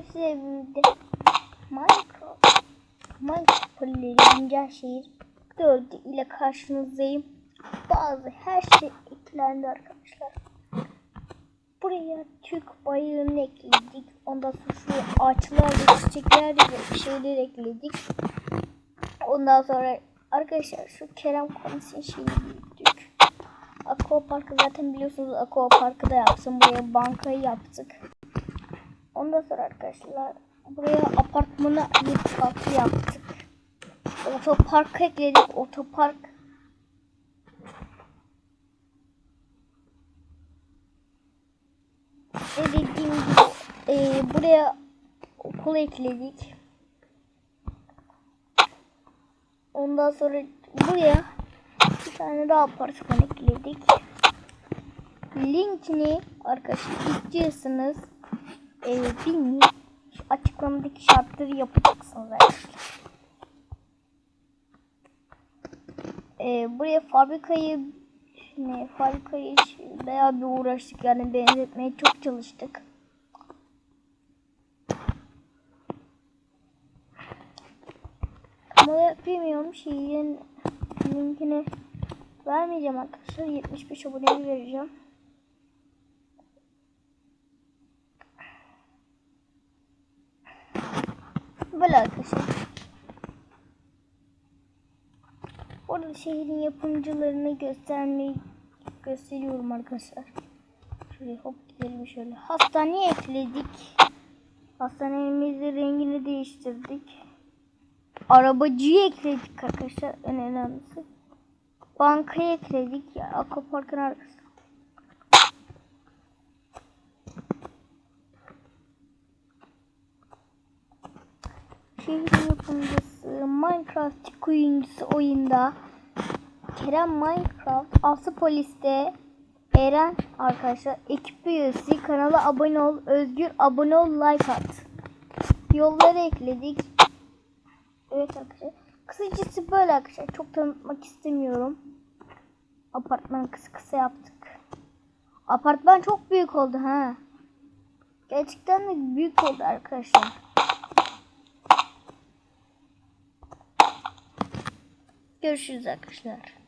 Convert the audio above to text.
Hepsi evde. Minecraft. Minecraft güncel şehir 4 ile karşınızdayım. Bazı her şey eklendi arkadaşlar. Buraya Türk bayrağını ekledik. Ondan sonra şu ağaçlar ve çiçekler ve şeyler ekledik. Ondan sonra arkadaşlar şu Kerem Komis'in şeyini büyüttük. Aqua Park'ı zaten biliyorsunuz Aqua Park'ı da yapsın. Buraya bankayı yaptık. Ondan sonra arkadaşlar buraya apartmana bir parkı yaptık. Otopark ekledik. Otopark ve dediğim gibi e, buraya okul ekledik. Ondan sonra buraya bir tane daha apartman ekledik. Linkini arkadaşlar istiyorsanız e, bilmiyorum. Şu açıklamadaki şartları yapacaksınız arkadaşlar. E, buraya fabrikayı ne fabrikayı bayağı bir uğraştık yani benzetmeye çok çalıştık. Ama bilmiyorum şeyin linkini vermeyeceğim arkadaşlar. 75 aboneye vereceğim. Böyle arkadaşlar. Orada şehrin yapımcılarını göstermeyi gösteriyorum arkadaşlar. Şuraya hop gidelim şöyle. Hastaneye ekledik. Hastanemizin rengini değiştirdik. Arabacıyı ekledik arkadaşlar. En önemlisi. Bankayı ekledik. Ya, Aquapark'ın arkası. Şehrin yapımcısı, Minecraft oyuncusu oyunda. Kerem Minecraft, Aslı Polis'te Eren arkadaşlar. Ekip üyesi kanala abone ol Özgür abone ol like at. Yolları ekledik. Evet arkadaşlar. Kısacası böyle arkadaşlar. Çok tanıtmak istemiyorum. Apartmanı kısa kısa yaptık. Apartman çok büyük oldu ha. Gerçekten de büyük oldu arkadaşlar görüşürüz arkadaşlar